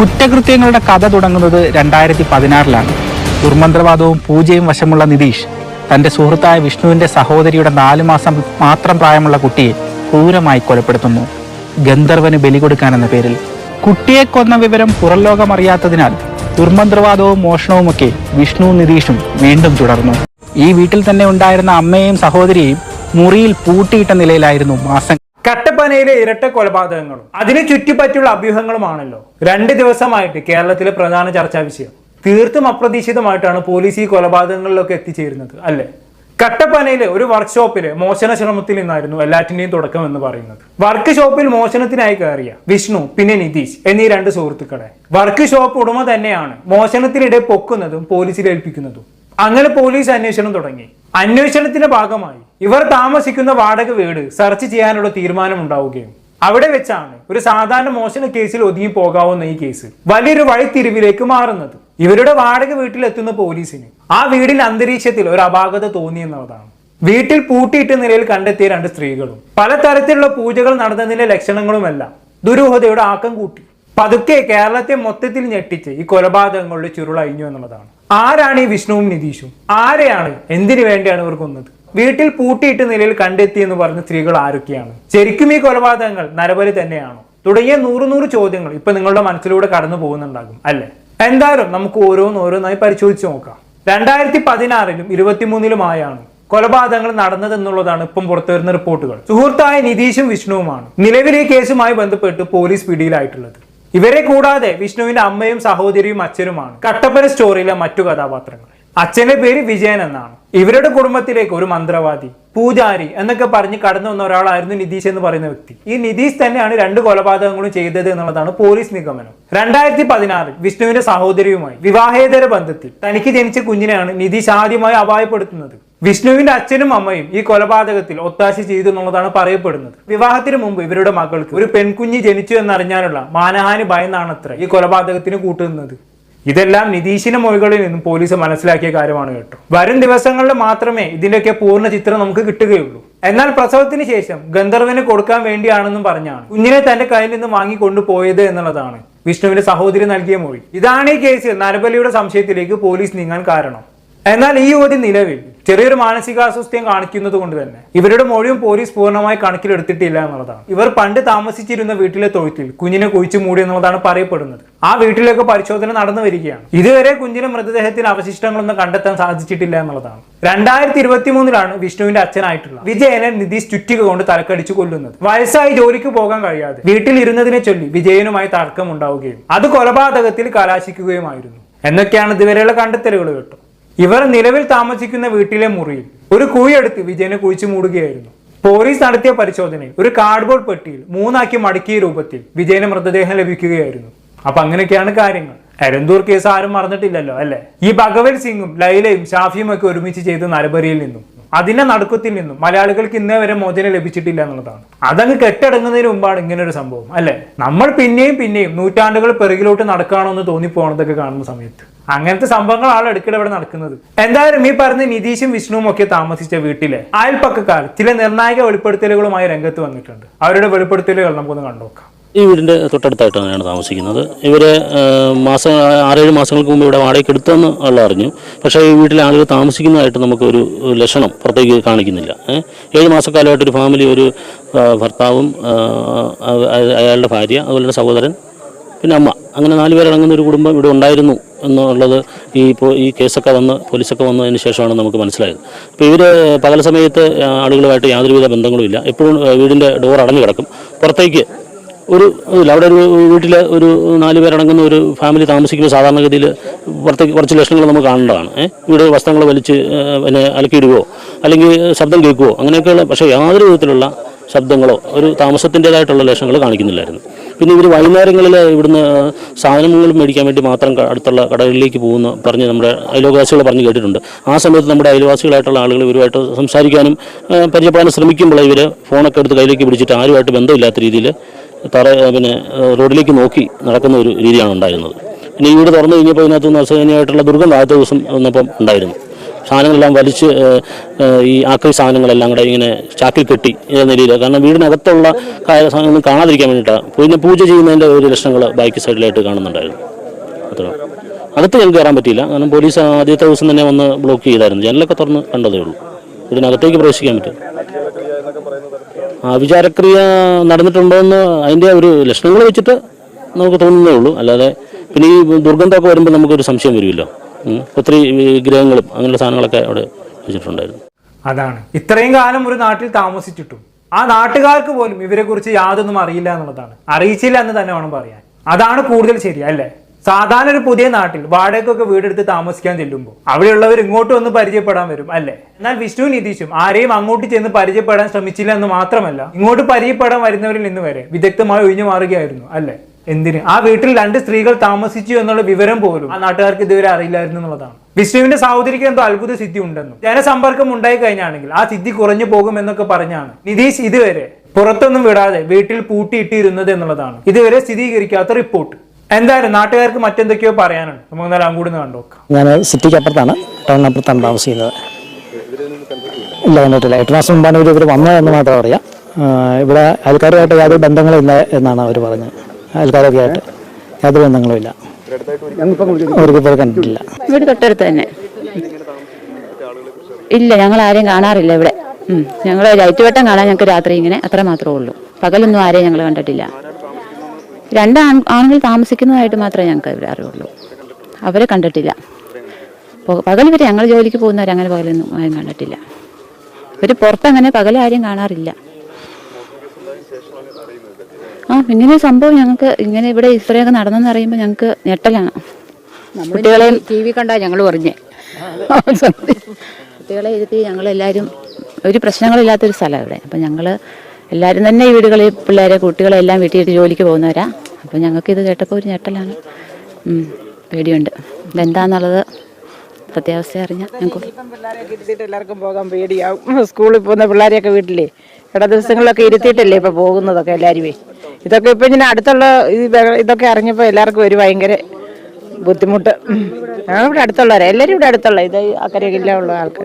കുറ്റകൃത്യങ്ങളുടെ കഥ തുടങ്ങുന്നത് രണ്ടായിരത്തി പതിനാറിലാണ് ദുർമന്ത്രവാദവും പൂജയും വശമുള്ള നിതീഷ് തന്റെ സുഹൃത്തായ വിഷ്ണുവിന്റെ സഹോദരിയുടെ നാലു മാസം മാത്രം പ്രായമുള്ള കുട്ടിയെ ക്രൂരമായി കൊലപ്പെടുത്തുന്നു. ഗന്ധർവന് ബലി കൊടുക്കാനെന്ന പേരിൽ. കുട്ടിയെ കൊന്ന വിവരം പുറംലോകം അറിയാത്തതിനാൽ ദുർമന്ത്രവാദവും മോഷണവുമൊക്കെ വിഷ്ണു നിതീഷും വീണ്ടും തുടർന്നു. ഈ വീട്ടിൽ തന്നെ ഉണ്ടായിരുന്ന അമ്മയെയും സഹോദരിയെയും മുറിയിൽ പൂട്ടിയിട്ട നിലയിലായിരുന്നു മാസം കട്ടപ്പനയിലെ ഇരട്ട കൊലപാതകങ്ങളും അതിന് ചുറ്റിപ്പറ്റിയുള്ള അഭ്യൂഹങ്ങളുമാണല്ലോ. രണ്ട് ദിവസമായിട്ട് കേരളത്തിലെ പ്രധാന ചർച്ചാ വിഷയം. തീർത്തും അപ്രതീക്ഷിതമായിട്ടാണ് പോലീസ് ഈ കൊലപാതകങ്ങളിലൊക്കെ എത്തിച്ചേരുന്നത് അല്ലേ? കട്ടപ്പനയിലെ ഒരു വർക്ക്ഷോപ്പിലെ മോശന ശ്രമത്തിൽ നിന്നായിരുന്നു എല്ലാറ്റിന്റെയും തുടക്കം എന്ന് പറയുന്നത്. വർക്ക് ഷോപ്പിൽ മോശനത്തിനായി കയറിയ വിഷ്ണു പിന്നെ നിതീഷ് എന്നീ രണ്ട് സുഹൃത്തുക്കളെ. വർക്ക് ഷോപ്പ് ഉടമ തന്നെയാണ് മോശനത്തിനിടെ പൊക്കുന്നതും പോലീസിൽ ഏൽപ്പിക്കുന്നതും. അങ്ങനെ പോലീസ് അന്വേഷണം തുടങ്ങി. അന്വേഷണത്തിന്റെ ഭാഗമായി ഇവർ താമസിക്കുന്ന വാടക വീട് സെർച്ച് ചെയ്യാനുള്ള തീരുമാനം ഉണ്ടാവുകയും അവിടെ വെച്ചാണ് ഒരു സാധാരണ മോശന കേസിൽ ഒതുങ്ങി പോകാവുന്ന ഈ കേസ്. വലിയൊരു വഴിത്തിരിവിലേക്ക് മാറുന്നത്. ഇവരുടെ വാടക വീട്ടിലെത്തുന്ന പോലീസിന് ആ വീടിന്റെ അന്തരീക്ഷത്തിൽ ഒരു അപാകത തോന്നി എന്നുള്ളതാണ്. വീട്ടിൽ പൂട്ടിയിട്ട നിലയിൽ കണ്ടെത്തിയ രണ്ട് സ്ത്രീകളും പലതരത്തിലുള്ള പൂജകൾ നടന്നതിന്റെ ലക്ഷണങ്ങളുമെല്ലാം ദുരൂഹതയുടെ ആക്കം കൂട്ടി. പതുക്കെ കേരളത്തെ മൊത്തത്തിൽ ഞെട്ടിച്ച് ഈ കൊലപാതകങ്ങളുടെ ചുരുളഴിഞ്ഞു എന്നുള്ളതാണ്. ആരാണ് ഈ വിഷ്ണുവും നിതീഷും? ആരെയാണ്? എന്തിനു വേണ്ടിയാണ് ഇവർ കൊന്നത്? വീട്ടിൽ പൂട്ടിയിട്ട് നിലയിൽ കണ്ടെത്തി എന്ന് പറഞ്ഞ സ്ത്രീകൾ ആരൊക്കെയാണ്? ശരിക്കും ഈ കൊലപാതകങ്ങൾ നരബലി തന്നെയാണോ? തുടങ്ങിയ നൂറ് നൂറ് ചോദ്യങ്ങൾ ഇപ്പൊ നിങ്ങളുടെ മനസ്സിലൂടെ കടന്നു പോകുന്നുണ്ടാകും അല്ലേ? എന്തായാലും നമുക്ക് ഓരോന്ന് ഓരോന്നായി പരിശോധിച്ച് നോക്കാം. രണ്ടായിരത്തി പതിനാറിലും ഇരുപത്തിമൂന്നിലുമായാണ് കൊലപാതകങ്ങൾ നടന്നതെന്നുള്ളതാണ് ഇപ്പം പുറത്തുവരുന്ന റിപ്പോർട്ടുകൾ. സുഹൃത്തായ നിതീഷും വിഷ്ണുവുമാണ് നിലവിലെ കേസുമായി ബന്ധപ്പെട്ട് പോലീസ് പിടിയിലായിട്ടുള്ളത്. ഇവരെ കൂടാതെ വിഷ്ണുവിന്റെ അമ്മയും സഹോദരിയും അച്ഛനുമാണ് കട്ടപ്പന സ്റ്റോറിയിലെ മറ്റു കഥാപാത്രങ്ങൾ. അച്ഛന്റെ പേര് വിജയൻ എന്നാണ്. ഇവരുടെ കുടുംബത്തിലേക്ക് ഒരു മന്ത്രവാദി പൂജാരി എന്നൊക്കെ പറഞ്ഞ് കടന്നു വന്ന ഒരാളായിരുന്നു നിതീഷ് എന്ന് പറയുന്ന വ്യക്തി. ഈ നിതീഷ് തന്നെയാണ് രണ്ട് കൊലപാതകങ്ങളും ചെയ്തത് എന്നുള്ളതാണ് പോലീസ് നിഗമനം. രണ്ടായിരത്തി പതിനാറിൽ വിഷ്ണുവിന്റെ സഹോദരിയുമായി വിവാഹേതര ബന്ധത്തിൽ തനിക്ക് ജനിച്ച കുഞ്ഞിനെയാണ് നിതീഷ് ആദ്യമായി അപായപ്പെടുത്തുന്നത്. വിഷ്ണുവിന്റെ അച്ഛനും അമ്മയും ഈ കൊലപാതകത്തിൽ ഒത്താശ ചെയ്തു എന്നുള്ളതാണ് പറയപ്പെടുന്നത്. വിവാഹത്തിന് മുമ്പ് ഇവരുടെ മകൾക്ക് ഒരു പെൺകുഞ്ഞ് ജനിച്ചു എന്നറിഞ്ഞാലുള്ള മാനഹാനി ഭയന്നാണത്ര ഈ കൊലപാതകത്തിന് കൂട്ടുന്നത്. ഇതെല്ലാം നിതീഷിന്റെ മൊഴികളിൽ നിന്നും പോലീസ് മനസ്സിലാക്കിയ കാര്യമാണ് കേട്ടോ. വരും ദിവസങ്ങളിൽ മാത്രമേ ഇതിന്റെയൊക്കെ പൂർണ ചിത്രം നമുക്ക് കിട്ടുകയുള്ളൂ. എന്നാൽ പ്രസവത്തിന് ശേഷം ഗന്ധർവന് കൊടുക്കാൻ വേണ്ടിയാണെന്നും പറഞ്ഞാണ്. കുഞ്ഞിനെ തന്റെ കയ്യിൽ നിന്ന് വാങ്ങിക്കൊണ്ടുപോയത് എന്നുള്ളതാണ് വിഷ്ണുവിന്റെ സഹോദരി നൽകിയ മൊഴി. ഇതാണ് ഈ കേസ് നരബലിയുടെ സംശയത്തിലേക്ക് പോലീസ് നീങ്ങാൻ കാരണം. എന്നാൽ ഈ ഒരു നിലവിൽ ചെറിയൊരു മാനസികാസ്വസ്ഥ്യം കാണിക്കുന്നത് കൊണ്ട് തന്നെ ഇവരുടെ മൊഴിയും പോലീസ് പൂർണമായി കണക്കിലെടുത്തിട്ടില്ല എന്നുള്ളതാണ്. ഇവർ പണ്ട് താമസിച്ചിരുന്ന വീട്ടിലെ തൊഴുത്തിൽ കുഞ്ഞിനെ കുഴിച്ചു മൂടി എന്നുള്ളതാണ് പറയപ്പെടുന്നത്. ആ വീട്ടിലേക്ക് പരിശോധന നടന്നു വരികയാണ്. ഇതുവരെ കുഞ്ഞിന്റെ മൃതദേഹത്തിന് അവശിഷ്ടങ്ങളൊന്നും കണ്ടെത്താൻ സാധിച്ചിട്ടില്ല എന്നുള്ളതാണ്. രണ്ടായിരത്തി ഇരുപത്തി മൂന്നിലാണ് വിഷ്ണുവിന്റെ അച്ഛനായിട്ടുള്ള വിജയനെ നിതീഷ് ചുറ്റിക കൊണ്ട് തലക്കടിച്ചു കൊല്ലുന്നത്. വയസ്സായി ജോലിക്ക് പോകാൻ കഴിയാതെ വീട്ടിൽ ഇരുന്നതിനെ ചൊല്ലി വിജയനുമായി തർക്കം ഉണ്ടാവുകയും അത് കൊലപാതകത്തിൽ കലാശിക്കുകയുമായിരുന്നു. എന്നൊക്കെയാണ് ഇതുവരെയുള്ള കണ്ടെത്തലുകൾ കേട്ടോ. ഇവർ നിലവിൽ താമസിക്കുന്ന വീട്ടിലെ മുറിയിൽ ഒരു കുഴിയെടുത്ത് വിജയനെ കുഴിച്ചു മൂടുകയായിരുന്നു. പോലീസ് നടത്തിയ പരിശോധനയിൽ ഒരു കാർഡ്ബോർഡ് പെട്ടിയിൽ മൂന്നാക്കി മടക്കിയ രൂപത്തിൽ വിജയന് മൃതദേഹം ലഭിക്കുകയായിരുന്നു. അപ്പൊ അങ്ങനെയൊക്കെയാണ് കാര്യങ്ങൾ. എരന്തൂർ കേസ് ആരും മറന്നിട്ടില്ലല്ലോ അല്ലെ? ഈ ഭഗവത് സിംഗും ലൈലയും ഷാഫിയും ഒക്കെ ഒരുമിച്ച് ചെയ്ത നരബരിയിൽ നിന്നും അതിന്റെ നടുക്കത്തിൽ നിന്നും മലയാളികൾക്ക് ഇന്നേ വരെ മോചനം ലഭിച്ചിട്ടില്ല എന്നുള്ളതാണ്. അതങ്ങ് കെട്ടടങ്ങുന്നതിന് മുമ്പാണ് ഇങ്ങനെ ഒരു സംഭവം അല്ലെ? നമ്മൾ പിന്നെയും പിന്നെയും നൂറ്റാണ്ടുകൾ പിറകിലോട്ട് നടക്കുകയാണോ എന്ന് തോന്നിപ്പോണതൊക്കെ കാണുന്ന സമയത്ത്. അങ്ങനത്തെ സംഭവങ്ങളാണ് ഇടയ്ക്കിടെ ഇവിടെ നടക്കുന്നത്. എന്തായാലും ഈ പറഞ്ഞ നിതീഷും വിഷ്ണുവും ഒക്കെ താമസിച്ച വീട്ടിലെ അയൽപ്പക്കക്കാർ ചില നിർണായക വെളിപ്പെടുത്തലുകളുമായി രംഗത്ത് വന്നിട്ടുണ്ട്. അവരുടെ വെളിപ്പെടുത്തലുകൾ നമുക്കൊന്ന് കണ്ടുനോക്കാം ഈ വീടിന്റെ തൊട്ടടുത്തായിട്ടാണ് തന്നെയാണ് താമസിക്കുന്നത്. ഇവർ മാസം ആറേഴ് മാസങ്ങൾക്ക് മുമ്പ് ഇവിടെ വാടകയ്ക്ക് എടുത്തെന്ന് ഉള്ള അറിഞ്ഞു. പക്ഷേ ഈ വീട്ടിലെ ആളുകൾ താമസിക്കുന്നതായിട്ട് നമുക്കൊരു ലക്ഷണം പുറത്തേക്ക് കാണിക്കുന്നില്ല? ഏഴ് മാസക്കാലമായിട്ട് ഒരു ഫാമിലി ഒരു ഭർത്താവും അയാളുടെ ഭാര്യ അതുപോലെ സഹോദരൻ പിന്നെ അമ്മ. അങ്ങനെ നാല് പേരടങ്ങുന്ന ഒരു കുടുംബം ഇവിടെ ഉണ്ടായിരുന്നു എന്നുള്ളത് ഈ ഇപ്പോൾ ഈ കേസൊക്കെ വന്ന് പോലീസൊക്കെ വന്നതിന് ശേഷമാണ് നമുക്ക് മനസ്സിലായത്. അപ്പോൾ ഇവർ പകൽ സമയത്ത് ആളുകളുമായിട്ട് യാതൊരുവിധ ബന്ധങ്ങളുമില്ല. എപ്പോഴും വീടിന്റെ ഡോർ അടഞ്ഞു കിടക്കും. പുറത്തേക്ക് ഒരു ഇല്ല അവിടെ ഒരു വീട്ടിൽ ഒരു നാല് പേരടങ്ങുന്ന ഒരു ഫാമിലി താമസിക്കുമ്പോൾ സാധാരണഗതിയിൽ പുറത്തേക്ക് കുറച്ച് ലക്ഷണങ്ങൾ നമുക്ക് കാണേണ്ടതാണ്. വീട് വസ്ത്രങ്ങൾ വലിച്ച് പിന്നെ അലക്കിയിടുകയോ അല്ലെങ്കിൽ ശബ്ദം കേൾക്കുകയോ അങ്ങനെയൊക്കെയുള്ള പക്ഷേ യാതൊരു വിധത്തിലുള്ള ശബ്ദങ്ങളോ ഒരു താമസത്തിന്റെതായിട്ടുള്ള ലക്ഷണങ്ങൾ കാണിക്കുന്നില്ലായിരുന്നു. പിന്നെ ഇവർ വൈകുന്നേരങ്ങളിൽ ഇവിടുന്ന് സാധനങ്ങൾ മേടിക്കാൻ വേണ്ടി മാത്രം അടുത്തുള്ള കടകളിലേക്ക് പോകുന്ന പറഞ്ഞ് നമ്മുടെ അയൽവാസികൾ പറഞ്ഞ് കേട്ടിട്ടുണ്ട്. ആ സമയത്ത് നമ്മുടെ അയൽവാസികളായിട്ടുള്ള ആളുകൾ ഇവരുമായിട്ട് സംസാരിക്കാനും പരിചയപ്പെടാനും ശ്രമിക്കുമ്പോൾ ഇവർ ഫോണൊക്കെ എടുത്ത് കയ്യിലേക്ക് പിടിച്ചിട്ട് ആരുമായിട്ട് ബന്ധമില്ലാത്ത രീതിയിൽ തറ പിന്നെ റോഡിലേക്ക് നോക്കി നടക്കുന്ന ഒരു രീതിയാണ് ഉണ്ടായിരുന്നത്. പിന്നെ വീട് തുറന്നു കഴിഞ്ഞപ്പോൾ ഇതിനകത്ത് നിന്ന് അസഹനീയമായിട്ടുള്ള ദുർഗന്ധം ആദ്യത്തെ ദിവസം വന്നപ്പം ഉണ്ടായിരുന്നു. സാധനങ്ങളെല്ലാം വലിച്ച് ഈ ആക്രി സാധനങ്ങളെല്ലാം കൂടെ ഇങ്ങനെ ചാക്കിൽ കെട്ടി എന്ന നിലയിൽ. കാരണം വീടിനകത്തുള്ള കായ സാധനങ്ങൾ കാണാതിരിക്കാൻ വേണ്ടിയിട്ടാണ് പിന്നെ പൂജ ചെയ്യുന്നതിന്റെ ഒരു ലക്ഷണങ്ങൾ ബാക്ക് സൈഡിലായിട്ട് കാണുന്നുണ്ടായിരുന്നു. അത്ര അകത്ത് ഞങ്ങൾക്ക് കയറാൻ പറ്റിയില്ല. കാരണം പോലീസ് ആദ്യത്തെ ദിവസം തന്നെ വന്ന് ബ്ലോക്ക് ചെയ്തായിരുന്നു. ജനലൊക്കെ തുറന്ന് കണ്ടതേ ഉള്ളൂ. ഇതിനകത്തേക്ക് പ്രവേശിക്കാൻ പറ്റും ആ വിചാരക്രിയ നടന്നിട്ടുണ്ടോയെന്ന് അതിന്റെ ഒരു ലക്ഷണങ്ങൾ വെച്ചിട്ട് നമുക്ക് തോന്നുന്നേ ഉള്ളൂ. അല്ലാതെ പിന്നെ ഈ ദുർഗന്ധമൊക്കെ വരുമ്പോൾ നമുക്കൊരു സംശയം വരുമല്ലോ. ഒത്തിരി വിഗ്രഹങ്ങളും അങ്ങനെയുള്ള സാധനങ്ങളൊക്കെ അവിടെ വെച്ചിട്ടുണ്ടായിരുന്നു. അതാണ്. ഇത്രയും കാലം ഒരു നാട്ടിൽ താമസിച്ചിട്ടും ആ നാട്ടുകാർക്ക് പോലും ഇവരെ കുറിച്ച് യാതൊന്നും അറിയില്ല എന്നുള്ളതാണ്. അറിയിച്ചില്ല എന്ന് തന്നെ വേണം പറയാൻ. അതാണ് കൂടുതൽ ശരി അല്ലേ? സാധാരണ ഒരു പുതിയ നാട്ടിൽ വാടകയ്ക്കൊക്കെ വീടെടുത്ത് താമസിക്കാൻ ചെല്ലുമ്പോൾ അവിടെയുള്ളവർ ഇങ്ങോട്ട് വന്ന് പരിചയപ്പെടാൻ വരും അല്ലേ? എന്നാൽ വിഷ്ണു നിതീഷും ആരെയും അങ്ങോട്ട് ചെന്ന് പരിചയപ്പെടാൻ ശ്രമിച്ചില്ല എന്ന് മാത്രമല്ല ഇങ്ങോട്ട് പരിചയപ്പെടാൻ വരുന്നവരിൽ നിന്ന് വരെ വിദഗ്ധമായി ഒഴിഞ്ഞു മാറുകയായിരുന്നു അല്ലേ? എന്തിന്? ആ വീട്ടിൽ രണ്ട് സ്ത്രീകൾ താമസിച്ചു എന്നുള്ള വിവരം പോലും ആ നാട്ടുകാർക്ക് ഇതുവരെ അറിയില്ലായിരുന്നു എന്നുള്ളതാണ്. വിഷ്ണുവിന്റെ സഹോദരിക്ക് എന്തോ അത്ഭുത സിദ്ധി ഉണ്ടെന്നും ജനസമ്പർക്കം ഉണ്ടായി കഴിഞ്ഞാണെങ്കിൽ ആ സിദ്ധി കുറഞ്ഞു പോകും എന്നൊക്കെ പറഞ്ഞാണ് നിതീഷ് ഇതുവരെ പുറത്തൊന്നും വിടാതെ വീട്ടിൽ പൂട്ടിയിട്ടിരുന്നത് എന്നുള്ളതാണ്. ഇതുവരെ സ്ഥിരീകരിക്കാത്ത റിപ്പോർട്ട്. എന്തായാലും നാട്ടുകാർക്ക് മറ്റെന്തൊക്കെയോ പറയാനുണ്ട്. നമുക്ക് എന്നാലും അങ്ങോട്ട് കണ്ടോക്കാം ഞാൻ സിറ്റിക്ക് അപ്പുറത്താണ് ടൗണിനപ്പുറത്താണ് താമസിക്കുന്നത്. ഇല്ല കണ്ടിട്ടില്ല എട്ട് മാസം മുമ്പാണ് ഇവർ വന്നതെന്ന് മാത്രം അറിയാം. ഇവിടെ ആൾക്കാരുമായിട്ട് യാതൊരു ബന്ധങ്ങളില്ല എന്നാണ് അവർ പറഞ്ഞത്. അയൽക്കാരൊക്കെ ആയിട്ട് യാതൊരു ബന്ധങ്ങളും ഇല്ല ഇവിടെ തൊട്ടടുത്ത് തന്നെ. ഇല്ല ഞങ്ങൾ ആരെയും കാണാറില്ല ഇവിടെ. ഞങ്ങൾ ലൈറ്റ് വെട്ടം കാണാൻ ഞങ്ങൾക്ക് രാത്രി ഇങ്ങനെ അത്ര മാത്രമേ ഉള്ളൂ. പകലൊന്നും ആരെയും ഞങ്ങൾ കണ്ടിട്ടില്ല. രണ്ട് ആണുങ്ങൾ താമസിക്കുന്നതായിട്ട് മാത്രമേ ഞങ്ങൾക്ക് ഇവിടെ അറിവുള്ളൂ അവരെ കണ്ടിട്ടില്ല. പകൽ ഇവർ ഞങ്ങൾ ജോലിക്ക് പോകുന്നവരങ്ങനെ പകലൊന്നും ആരും കണ്ടിട്ടില്ല. ഇവർ പുറത്തങ്ങനെ പകൽ ആരെയും കാണാറില്ല. ആ ഇങ്ങനെ സംഭവം ഞങ്ങൾക്ക് ഇങ്ങനെ ഇവിടെ ഇത്രയൊക്കെ നടന്നെന്ന് അറിയുമ്പോൾ ഞങ്ങൾക്ക് ഞെട്ടലാണ്. കുട്ടികളെയും ടി വി കണ്ടാ ഞങ്ങൾ പറഞ്ഞേ. കുട്ടികളെ ഇരുത്തി ഞങ്ങളെല്ലാവരും ഒരു പ്രശ്നങ്ങളില്ലാത്തൊരു സ്ഥലമാണ് ഇവിടെ. അപ്പം ഞങ്ങൾ എല്ലാവരും തന്നെ ഈ വീടുകളിൽ പിള്ളേരെ കുട്ടികളെ എല്ലാം വീട്ടിലിട്ട് ജോലിക്ക് പോകുന്നവരാ. അപ്പം ഞങ്ങൾക്ക് ഇത് കേട്ടപ്പോൾ ഒരു ഞെട്ടലാണ്. പേടിയുണ്ട്. ഇതെന്താന്നുള്ളത് സത്യാവസ്ഥ അറിഞ്ഞാൽ ഞങ്ങൾക്ക് പിള്ളേരെയൊക്കെ ഇരുത്തിയിട്ട് എല്ലാവർക്കും പോകാൻ പേടിയാവും. സ്കൂളിൽ പോകുന്ന പിള്ളേരെയൊക്കെ വീട്ടിലേ. ഇട ദിവസങ്ങളിലൊക്കെ ഇരുത്തിയിട്ടല്ലേ ഇപ്പം പോകുന്നതൊക്കെ എല്ലാവരുമേ ഇതൊക്കെ ഇപ്പൊ ഇങ്ങനെ അടുത്തുള്ള ഇതൊക്കെ അറിഞ്ഞപ്പോൾ എല്ലാവർക്കും ഒരു ഭയങ്കര ബുദ്ധിമുട്ട്. ഞങ്ങൾ ഇവിടെ അടുത്തുള്ളവരെ. എല്ലാരും ഇവിടെ അടുത്തുള്ള ഇത് അക്കരെ ഇല്ല ഉള്ള ആൾക്ക്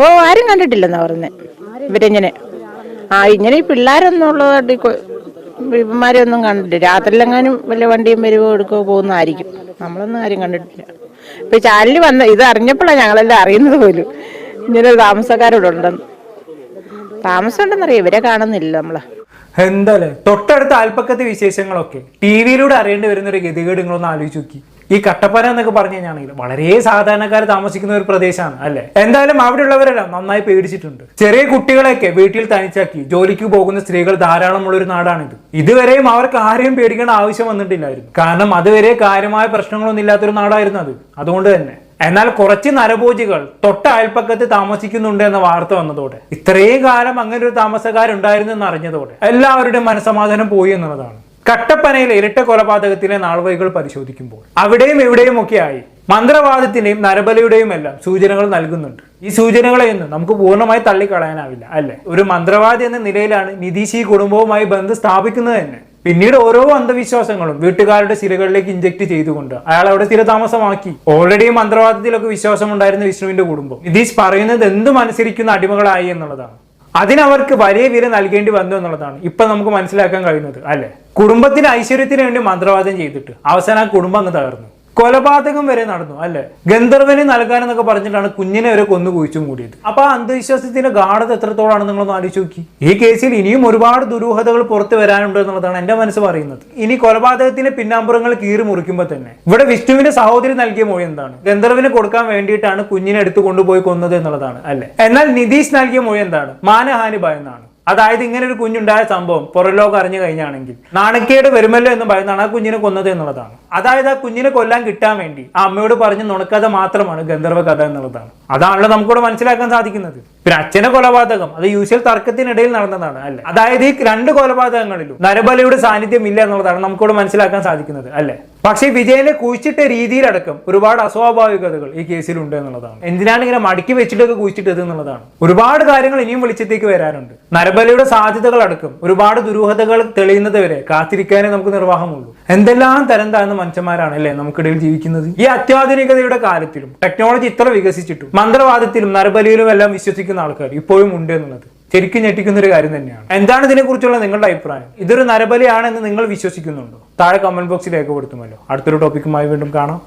ഓ ആരും കണ്ടിട്ടില്ലെന്നാ പറയുന്നത് ഇവരിങ്ങനെ. ആ ഇങ്ങനെ ഈ പിള്ളേരൊന്നും ഉള്ളതായിട്ട് ഈ കൊ- ഇവന്മാരെ ഒന്നും കണ്ടിട്ടില്ല. രാത്രിയിലെങ്ങാനും വല്ല വണ്ടിയും വരുവോ എടുക്കോ പോകുന്നതായിരിക്കും. നമ്മളൊന്നും ആരും കണ്ടിട്ടില്ല. ഇപ്പൊ ചാലിൽ വന്ന ഇത് അറിഞ്ഞപ്പോഴാണ് ഞങ്ങളെല്ലാം അറിയുന്നത് പോലും. ഇങ്ങനെ ഒരു താമസക്കാരോട് താമസം ഉണ്ടെന്നറിയാം. ഇവരെ കാണുന്നില്ല നമ്മൾ. എന്താല്ലേ? തൊട്ടടുത്ത അയൽപ്പക്കത്തെ വിശേഷങ്ങളൊക്കെ. ടി വിയിലൂടെ അറിയേണ്ടി വരുന്ന ഒരു ഗതികേട് നിങ്ങളൊന്ന് ആലോചിച്ച് നോക്കി. ഈ കട്ടപ്പന എന്നൊക്കെ പറഞ്ഞു കഴിഞ്ഞാണെങ്കിൽ വളരെ സാധാരണക്കാർ താമസിക്കുന്ന ഒരു പ്രദേശമാണ് അല്ലെ? എന്തായാലും അവിടെയുള്ളവരെല്ലാം നന്നായി പേടിച്ചിട്ടുണ്ട്. ചെറിയ കുട്ടികളെയൊക്കെ വീട്ടിൽ തനിച്ചാക്കി ജോലിക്ക് പോകുന്ന സ്ത്രീകൾ ധാരാളമുള്ള ഒരു നാടാണിത്. ഇതുവരെയും അവർക്ക് ആരെയും പേടിക്കേണ്ട ആവശ്യം വന്നിട്ടില്ലായിരുന്നു. കാരണം അതുവരെ കാര്യമായ പ്രശ്നങ്ങളൊന്നും ഇല്ലാത്തൊരു നാടായിരുന്നു അത്. അതുകൊണ്ട് തന്നെ. എന്നാൽ കുറച്ച് നരഭോജികൾ തൊട്ട അയൽപ്പക്കത്ത് താമസിക്കുന്നുണ്ട് എന്ന വാർത്ത വന്നതോടെ. ഇത്രയും കാലം അങ്ങനെ ഒരു താമസക്കാരുണ്ടായിരുന്നു എന്ന് അറിഞ്ഞതോടെ എല്ലാവരുടെയും മനസമാധാനം പോയി എന്നുള്ളതാണ്. കട്ടപ്പനയിലെ ഇരട്ട കൊലപാതകത്തിലെ നാൾവഴികൾ പരിശോധിക്കുമ്പോൾ അവിടെയും എവിടെയും ഒക്കെയായി മന്ത്രവാദത്തിന്റെയും നരബലിയുടെയും എല്ലാം സൂചനകൾ നൽകുന്നുണ്ട്. ഈ സൂചനകളെയൊന്നും നമുക്ക് പൂർണമായി തള്ളിക്കളയാനാവില്ല അല്ലെ? ഒരു മന്ത്രവാദി എന്ന നിലയിലാണ് നിതീഷ് ഈ കുടുംബവുമായി ബന്ധം സ്ഥാപിക്കുന്നത് തന്നെ. പിന്നീട് ഓരോ അന്ധവിശ്വാസങ്ങളും വീട്ടുകാരുടെ സിരകളിലേക്ക് ഇഞ്ചക്ട് ചെയ്തുകൊണ്ട് അയാൾ അവിടെ സ്ഥിരതാമസമാക്കി. ഓൾറെഡി മന്ത്രവാദത്തിലൊക്കെ വിശ്വാസം ഉണ്ടായിരുന്ന വിഷ്ണുവിന്റെ കുടുംബം. നിതീഷ് പറയുന്നത് എന്തും അനുസരിക്കുന്ന അടിമകളായി എന്നുള്ളതാണ്. അതിനവർക്ക് വലിയ വില നൽകേണ്ടി വന്നു എന്നുള്ളതാണ് ഇപ്പൊ നമുക്ക് മനസ്സിലാക്കാൻ കഴിയുന്നത് അല്ലെ? കുടുംബത്തിന് ഐശ്വര്യത്തിന് വേണ്ടി മന്ത്രവാദം ചെയ്തിട്ട് അവസാനം ആ കുടുംബം അങ്ങ് തകർന്നു. കൊലപാതകം വരെ നടന്നു അല്ലെ? ഗന്ധർവന് നൽകാനെന്നൊക്കെ പറഞ്ഞിട്ടാണ് കുഞ്ഞിനെ വരെ കൊന്നു കുഴിച്ചും കൂടിയത്. അപ്പൊ ആ അന്ധവിശ്വാസത്തിന്റെ ഗാഠത എത്രത്തോളാണ് നിങ്ങളൊന്ന് ആലോചിച്ച് നോക്കി. ഈ കേസിൽ ഇനിയും ഒരുപാട് ദുരൂഹതകൾ പുറത്തു വരാനുണ്ട് എന്നുള്ളതാണ് എന്റെ മനസ്സ് പറയുന്നത്. ഇനി കൊലപാതകത്തിന്റെ പിന്നാമ്പുറങ്ങൾ കീറി മുറിക്കുമ്പോൾ തന്നെ. ഇവിടെ വിഷ്ണുവിന്റെ സഹോദരി നൽകിയ മൊഴി എന്താണ്? ഗന്ധർവിന് കൊടുക്കാൻ വേണ്ടിയിട്ടാണ് കുഞ്ഞിനെ എടുത്തു കൊണ്ടുപോയി കൊന്നത് എന്നുള്ളതാണ് അല്ലെ? എന്നാൽ നിതീഷ് നൽകിയ മൊഴി എന്താണ്? മാനഹാനി ഭയന്നാണ് അതായത് ഇങ്ങനെ ഒരു കുഞ്ഞുണ്ടായ സംഭവം പുറലോകം അറിഞ്ഞു കഴിഞ്ഞാണെങ്കിൽ നാണക്കേട് വരുമല്ലോ എന്ന് പറയുന്നതാണ് ആ കുഞ്ഞിനെ കൊന്നത് എന്നുള്ളതാണ്. അതായത് ആ കുഞ്ഞിനെ കൊല്ലാൻ കിട്ടാൻ വേണ്ടി ആ അമ്മയോട് പറഞ്ഞ് നുണക്കഥ മാത്രമാണ് ഗന്ധർവ കഥ എന്നുള്ളതാണ്. അതാണല്ലോ നമുക്കിവിടെ മനസ്സിലാക്കാൻ സാധിക്കുന്നത്. പിന്നെ അച്ഛനെ കൊലപാതകം അത് യൂഷ്വൽ തർക്കത്തിനിടയിൽ നടന്നതാണ് അല്ലെ? അതായത് ഈ രണ്ട് കൊലപാതകങ്ങളിലും നരബലയുടെ സാന്നിധ്യം ഇല്ല എന്നുള്ളതാണ് നമുക്കിവിടെ മനസ്സിലാക്കാൻ സാധിക്കുന്നത് അല്ലെ? പക്ഷേ വിജയനെ കുഴിച്ചിട്ട രീതിയിലടക്കം ഒരുപാട് അസ്വാഭാവികതകൾ ഈ കേസിലുണ്ട് എന്നുള്ളതാണ്. എന്തിനാണ് ഇങ്ങനെ മടക്കി വെച്ചിട്ടൊക്കെ കുഴിച്ചിട്ടത് എന്നുള്ളതാണ്. ഒരുപാട് കാര്യങ്ങൾ ഇനിയും വെളിച്ചത്തേക്ക് വരാനുണ്ട്. നരബലിയുടെ സാധ്യതകൾ അടക്കം ഒരുപാട് ദുരൂഹതകൾ തെളിയുന്നത് വരെ കാത്തിരിക്കാനേ നമുക്ക് നിർവാഹമുള്ളൂ. എന്തെല്ലാം തരം താഴ്ന്ന മനുഷ്യന്മാരാണ് അല്ലേ നമുക്കിടയിൽ ജീവിക്കുന്നത്? ഈ അത്യാധുനികതയുടെ കാലത്തിലും ടെക്നോളജി ഇത്ര വികസിച്ചിട്ടും മന്ത്രവാദത്തിലും നരബലിയിലും എല്ലാം വിശ്വസിക്കുന്ന ആൾക്കാർ ഇപ്പോഴും ഉണ്ട് എന്നുള്ളത്. ശരിക്കും ഞെട്ടിക്കുന്ന ഒരു കാര്യം തന്നെയാണ്. എന്താണ് ഇതിനെക്കുറിച്ചുള്ള നിങ്ങളുടെ അഭിപ്രായം? ഇതൊരു നരബലിയാണെന്ന് നിങ്ങൾ വിശ്വസിക്കുന്നുണ്ടോ? താഴെ കമന്റ് ബോക്സിൽ രേഖപ്പെടുത്തുമല്ലോ അടുത്തൊരു ടോപ്പിക്കുമായി വീണ്ടും കാണാം.